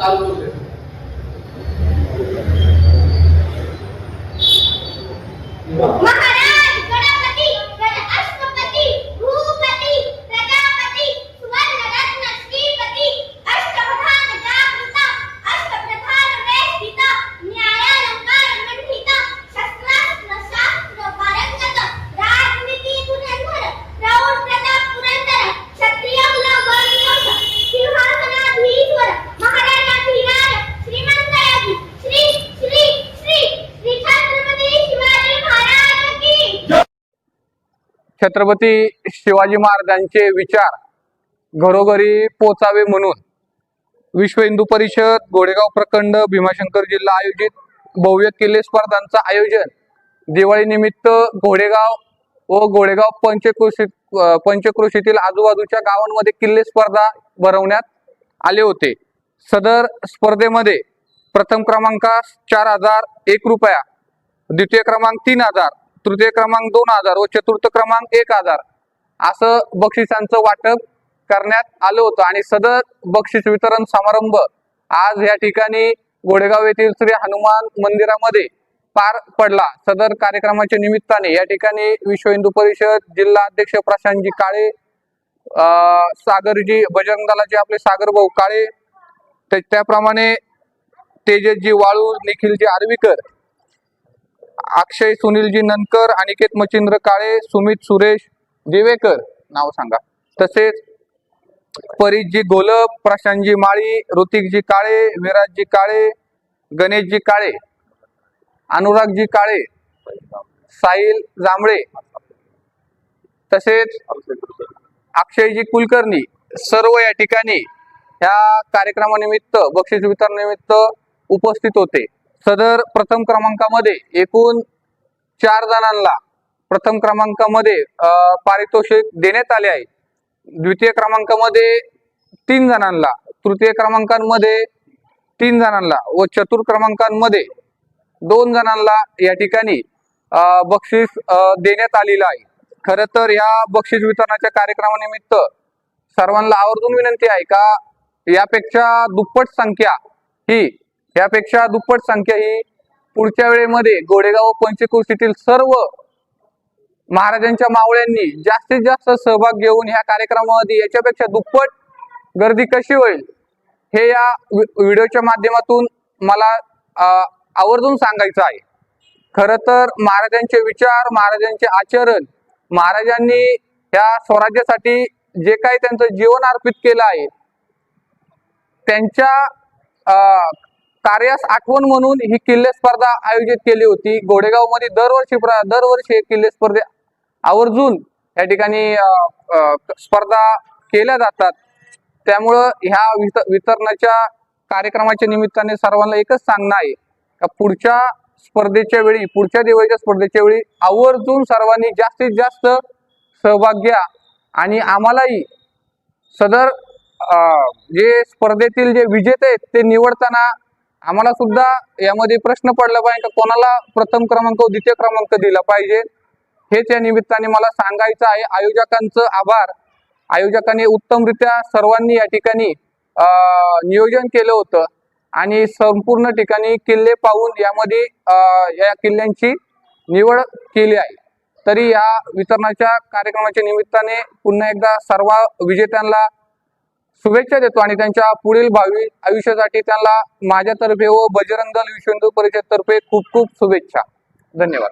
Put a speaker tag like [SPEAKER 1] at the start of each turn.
[SPEAKER 1] চালু করলেন মা छत्रपती शिवाजी
[SPEAKER 2] महाराजांचे विचार घरोघरी पोचावे म्हणून विश्व हिंदू परिषद गोडेगाव प्रखंड भीमाशंकर जिल्हा आयोजित भव्य किल्ले स्पर्धांचं आयोजन. दिवाळी निमित्त घोडेगाव व गोडेगाव पंचकृषी पंचकृषीतील आजूबाजूच्या गावांमध्ये किल्ले स्पर्धा भरवण्यात आले होते. सदर स्पर्धेमध्ये प्रथम क्रमांकास चार हजार एक रुपया द्वितीय क्रमांक तीन हजार तृतीय क्रमांक दोन हजार व चतुर्थ क्रमांक एक हजार असं बक्षिसांचं वाटप करण्यात आलं होतं आणि सदर बक्षीस वितरण समारंभ आज या ठिकाणी गोडेगाव येथील श्री हनुमान मंदिरामध्ये पार पडला. सदर कार्यक्रमाच्या निमित्ताने या ठिकाणी विश्व हिंदू परिषद जिल्हा अध्यक्ष प्रशांतजी काळे सागरजी बजरंग दलाचे आपले सागर भाऊ काळे त्याप्रमाणे तेजसजी वाळू निखिलजी आर्वीकर अक्षय सुनीलजी ननकर अनिकेत मचिंद्र काळे सुमित सुरेश दिवेकर नाव सांगा. तसेच परीतजी गोलप प्रशांतजी माळी ऋतिकजी काळे विराजजी काळे गणेशजी काळे अनुरागजी काळे साहिल जांभळे. तसेच अक्षयजी कुलकर्णी सर्व या ठिकाणी ह्या कार्यक्रमानिमित्त बक्षीस वितरणानिमित्त उपस्थित होते. सदर प्रथम क्रमांकामध्ये एकूण चार जणांना प्रथम क्रमांकामध्ये पारितोषिक देण्यात आले आहे. द्वितीय क्रमांकामध्ये तीन जणांना तृतीय क्रमांकांमध्ये तीन जणांना व चतुर्थ क्रमांकांमध्ये दोन जणांना या ठिकाणी बक्षीस देण्यात आलेलं आहे. खरं तर या बक्षीस वितरणाच्या कार्यक्रमानिमित्त सर्वांना आवर्जून विनंती आहे का? यापेक्षा दुप्पट संख्या ही यापेक्षा दुप्पट संख्या ही पुढच्या वेळेमध्ये गोडेगाव व पंचकृषीतील सर्व महाराजांच्या मावळ्यांनी जास्तीत जास्त सहभाग घेऊन ह्या कार्यक्रमामध्ये याच्यापेक्षा दुप्पट गर्दी कशी होईल हे या व्हिडिओच्या माध्यमातून मला आवर्जून सांगायचं आहे. खर तर महाराजांचे विचार महाराजांचे आचरण महाराजांनी या स्वराज्यासाठी जे काही त्यांचं जीवन अर्पित केलं आहे त्यांच्या अं, कार्यास आठवण म्हणून ही किल्ले स्पर्धा आयोजित केली होती. गोडेगावमध्ये दरवर्षी प्र- दरवर्षी हे किल्ले स्पर्धे आवर्जून या ठिकाणी स्पर्धा केल्या जातात. त्यामुळं ह्या वित- वितरणाच्या कार्यक्रमाच्या निमित्ताने सर्वांना एकच सांगणं आहे का पुढच्या स्पर्धेच्या वेळी पुढच्या दिवाळीच्या स्पर्धेच्या वेळी आवर्जून सर्वांनी जास्तीत जास्त सहभाग घ्या आणि आम्हालाही सदर जे स्पर्धेतील जे विजेते आहेत ते निवडताना आम्हाला सुद्धा यामध्ये प्रश्न पडला पाहिजे कोणाला प्रथम क्रमांक द्वितीय क्रमांक दिला पाहिजे? हेच या निमित्ताने मला सांगायचं आहे. आयोजकांचं आभार. आयोजकांनी उत्तमरित्या सर्वांनी या ठिकाणी नियोजन केलं होतं. आणि संपूर्ण ठिकाणी किल्ले पाहून यामध्ये या किल्ल्यांची निवड केली आहे. तरी या वितरणाच्या कार्यक्रमाच्या निमित्ताने पुन्हा एकदा सर्व विजेत्यांना शुभेच्छा देतो आणि त्यांच्या पुढील भावी आयुष्यासाठी त्यांना माझ्यातर्फे व बजरंग दल विश्व हिंदू परिषद तर्फे खूप खूप शुभेच्छा. धन्यवाद.